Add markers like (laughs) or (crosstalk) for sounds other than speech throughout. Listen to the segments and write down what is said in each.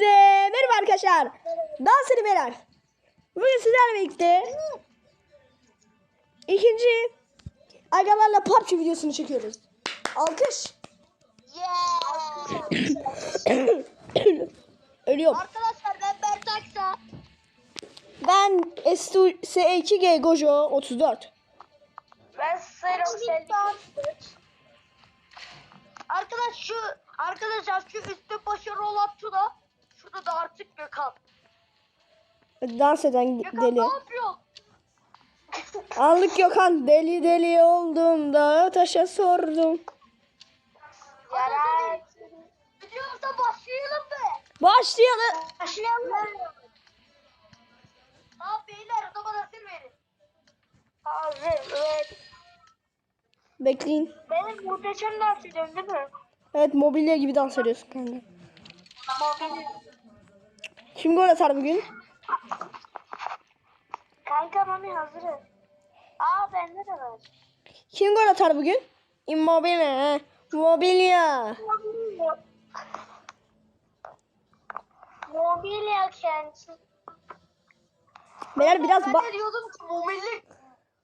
Hepinize merhaba arkadaşlar. Dans beyler. Bugün sizlerle birlikte ikinci agalarla PUBG videosunu çekiyoruz. Alkış. (coughs) Ölüyorum. Arkadaşlar ben Bertaksa. Ben S2G Gojo 34. Ben Sero Arkadaş şu arkadaşlar şu üstü başı rol attı da şurada da artık Gökhan. Dans eden Gökhan deli. ne yapıyor? (laughs) Anlık Gökhan deli deli oldum da taşa sordum. Yaray. Videomuza başlayalım mı? Başlayalım. Başlayalım. Aa beyler o zaman hazır verin. Hazır evet. Bekleyin. Benim muhteşem dans ediyorum değil mi? Evet mobilya gibi dans ediyorsun kanka. Mobil. Kim gol atar bugün? Kanka mami hazırız. Aa bende de var. Kim gol atar bugün? Immobile. Mobilya. Mobilya kendisi. Beyler biraz ben ba- de diyordum ki mobilya.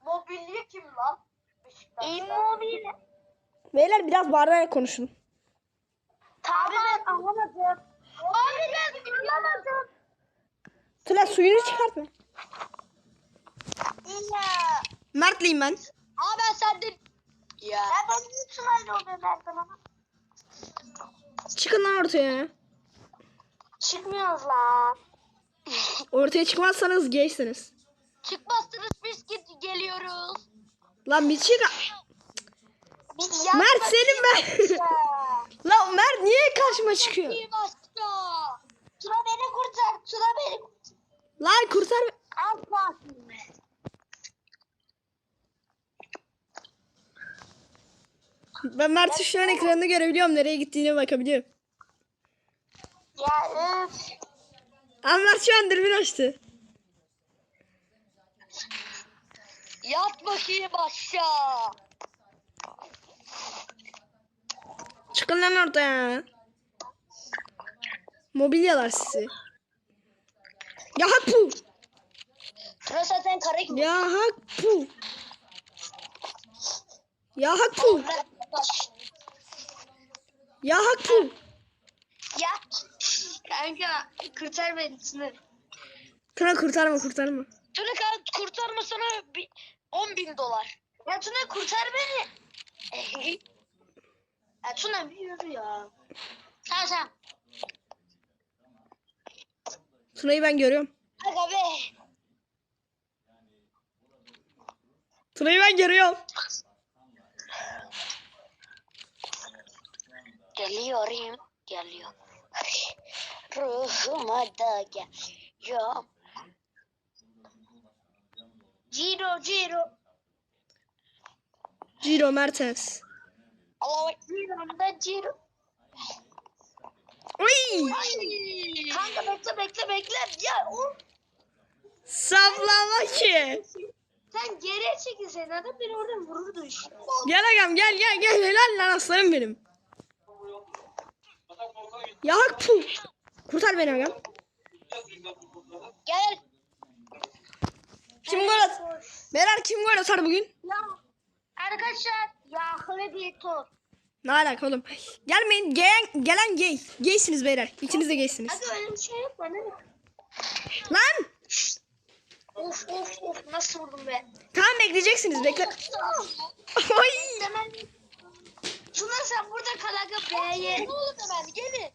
Mobilya kim lan? Immobilya. Beyler biraz bağırarak konuşun. Ben anlamadım. Abi ben anlamadım. Tula suyunu çıkartma. Ya. Mertliyim ben. Aa ben senden. Ya. Ya ben niye Tuna'yla oluyor Berkan ama? Çıkın lan ortaya. Çıkmıyoruz lan. (laughs) Ortaya çıkmazsanız gaysiniz. Çıkmazsınız biz git geliyoruz. Lan bir çık. Biz Mert senin ben. Lan Mert niye karşıma çıkıyor? Tuna beni kurtar. Tuna beni kurtar. Lan kurtar. Al bakayım. Ben Mert'in şu an ekranını görebiliyorum. Nereye gittiğine bakabiliyorum. Ya öf. Ama Mert şu an dürbün açtı. Yat bakayım aşağı. Çıkın lan ortaya. Mobilyalar sizi. Ya hak bu. Tuna zaten kara gibi. Ya hak bu. Ya hak bu. Ya hak bu. Ya. Kanka kurtar beni Tuna. Tuna kurtarma kurtarma. Tuna kanka kurtarma sana bir 10 bin dolar. Ya Tuna kurtar beni. (laughs) ya Tuna bir yürü ya. Tamam tamam. Tuna'yı ben görüyorum. Aga be. Tuna'yı ben görüyorum. Geliyorum. Geliyor. Ruhuma da geliyor. Ciro Ciro. Ciro Mertens. Allah Ciro'm da Ciro. Uy! Kanka bekle bekle bekle. Ya o Saplama ki. sen geriye çekilsen adam beni oradan vururdu işte. Gel agam gel gel gel helal lan aslanım benim. Ya hak bu. Kurtar beni agam. Gel. Kim gol at? Beyler kim gol atar bugün? Ya arkadaşlar ya Gladiator. Ne alaka oğlum? Gelmeyin. Gelen, gelen gay. Gaysiniz beyler. İkiniz de gaysiniz. Hadi öyle bir şey ne? Lan! Of of of nasıl vurdum be? Tamam bekleyeceksiniz. Bekle. Oy! Hemen. Tuna sen burada kal aga B'ye. Ne olur hemen gelin.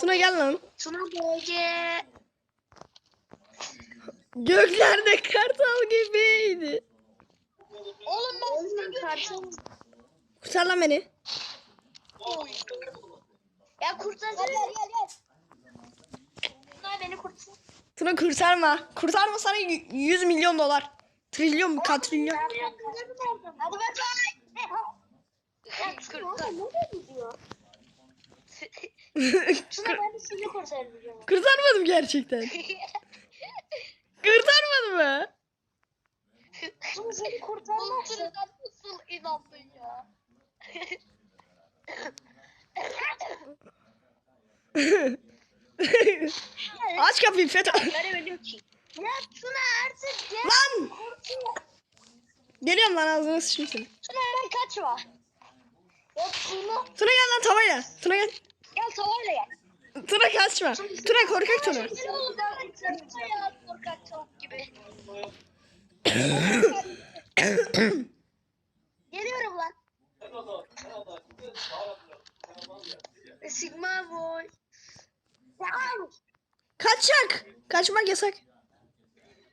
Tuna gel lan. Tuna B'ye. Göklerde kartal gibiydi. Oğlum ben size görüyorum. Kurtar lan beni. Ya kurtarsana. Gel gel gel. Tuna beni kurtar. Tuna kurtarma. Kurtarma sana y- 100 milyon dolar. Trilyon mu? Katrilyon. Hadi kurtaracağım. Kurtarmadım gerçekten. Kurtarmadım mı? Tuna seni kurtarmazsın. Nasıl inandın ya? Aç kapıyı ki. Ya Tuna artık gel. Lan! Geliyorum lan ağzına sıçayım seni. Tuna hemen kaçma. Ya Tuna. Tuna gel lan tavayla. Tuna gel. Gel tavayla gel. Tuna kaçma. Tuna korkak Tuna. Ya korkak tavuk gibi. Geliyorum lan. Sigma boy. Ya, Kaçacak. Kaçmak yasak.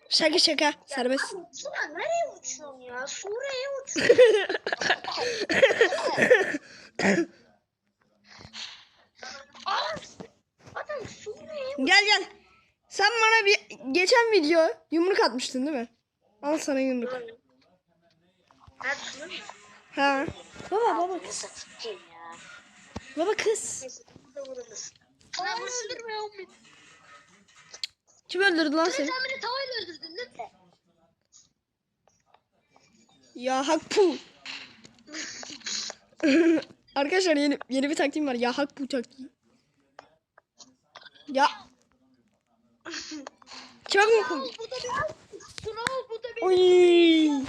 Şaka şaka. Serbest. Tuna nereye uçuyorsun ya? Suriye'ye uçuyorsun. Adam Suriye'ye Gel gel. Sen bana bir geçen video yumruk atmıştın değil mi? Al sana yumruk. Ha. Baba baba. Baba kız. Tuna öldürme oğlum. Kim öldürdü lan Sen seni? beni tavayla öldürdün değil mi? Ya hak pu. (laughs) Arkadaşlar yeni yeni bir taktiğim var. Ya hak pu taktiği. Ya. Çok mu komik? Bu da bir Tuna bu da bir Oy.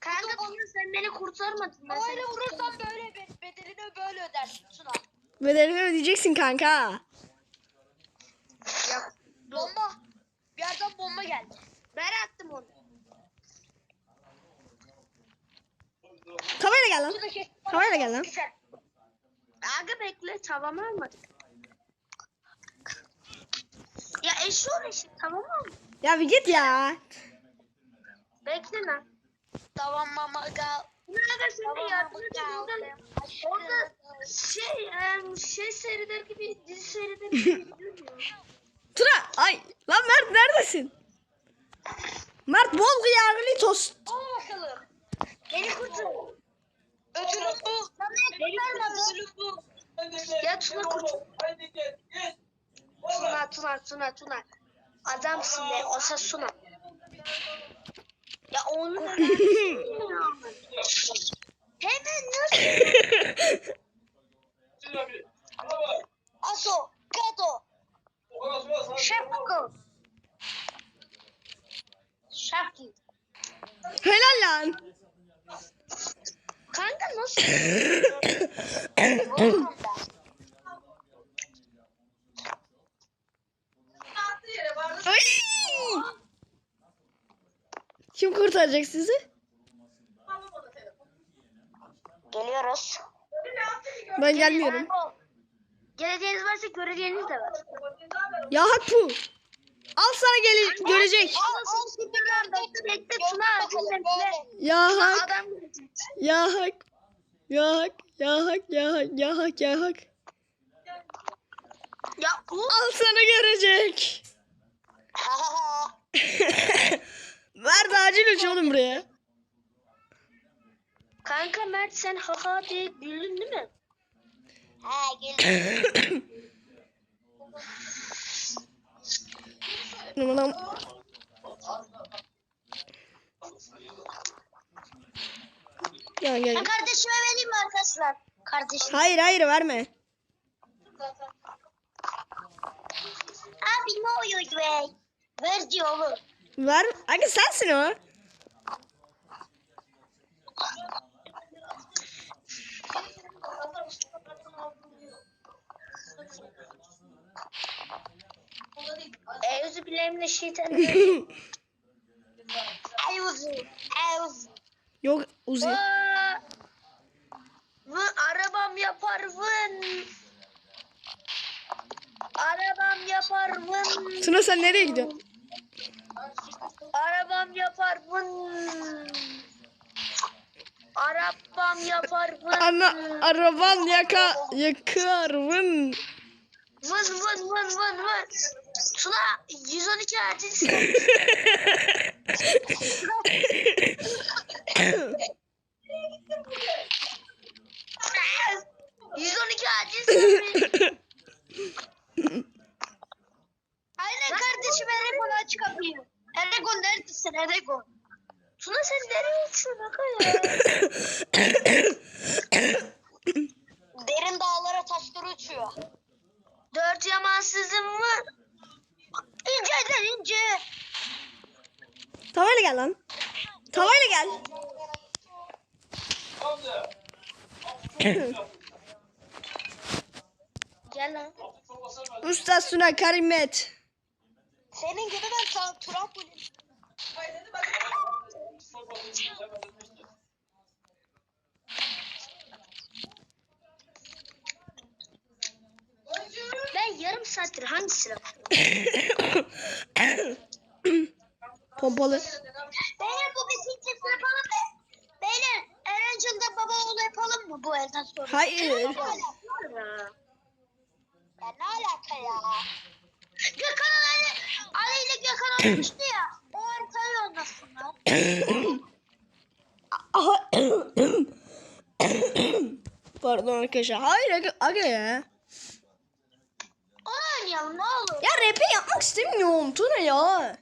Kanka bana sen beni kurtarmadın. Ben Öyle vurursan böyle be- böyle ödersin Tuna. Bedelini ödeyeceksin kanka. Ya bomba. Bir yerden bomba geldi. Ben attım onu. Tavayla gel lan. Tavayla gel lan. Aga bekle tamam almadık. Ya eşi uğraşın tamam mı? Ya bir git ya. Bekle lan. Tamam mama gal. Aga sen de yardım et. Orada şey şey seyreder gibi dizi seyreder (laughs) gibi. Tura. Ay. Lan Mert neredesin? Mert bol kıyarlı tost. Al bakalım. Beni kurtar. Ödülü bu. Beni kurtarmadı. Ya Tuna kurtar. Tuna Tuna Tuna Tuna. Adamsın be. Osa Tuna. Ya onu Hemen nasıl? (laughs) Aso. Kato. Şapko. Şapki. Helal lan. Kanka nasıl? Ay. Kim kurtaracak sizi? Geliyoruz. Ben gelmiyorum. Geleceğiniz varsa göreceğiniz de var. Ya hak bu. Al sana gele görecek. Al al süper bekle bekle Tuna bekle. Ya hak. Ya hak. Ya hak. Ya hak. Ya hak. Ya hak. Ya hak. Ya. Al sana görecek. (laughs) (laughs) Ver de acil uç oğlum buraya. Kanka Mert sen haha diye güldün değil mi? Ha güldüm. Numaram. Gel gel. Ben kardeşime vereyim mi arkadaşlar? Kardeşim. Hayır hayır verme. Abi ne oluyor be? Ver diyor oğlum. Ver. Aga sensin o. Evzi bilemle şeytan. (laughs) Evzi. Evzi. Yok Uzi. Vın arabam yapar vın. Arabam yapar vın. Tuna sen nereye gidiyorsun? Arabam yapar vın. Arabam yapar vın. Ana araban yaka yakar vın. Vın vın vın vın vın. Tuna 112 acil (laughs) sistem. 112 acil. (laughs) Aynen kardeşim Eregon aç kapıyı. Eregon neredesin Eregon? Tuna sen nereye uçuyorsun Aga ya? (coughs) Derin dağlara taşları uçuyor. Dört yamansız ansızın var. İnceden ince. Tavayla gel lan. Tavayla gel. (coughs) Gel lan. Usta Suna Karimet. Senin gibi ben trampolin. Ben yarım saattir hangi silah? (coughs) Pompalı. Beyler bu bisiklet yapalım mı? Beyler Erencil'de baba oğlu yapalım mı bu elden sonra? Hayır. Ne alaka ya? Ya ne alaka ya? Gökhan Ali, Ali ile Gökhan olmuştu (coughs) ya. O haritayı oynasınlar. (coughs) Aha. (coughs) Pardon arkadaşlar. Hayır aga, aga ya. Onu oynayalım ne olur. Ya rap yapmak istemiyorum Tuna ya.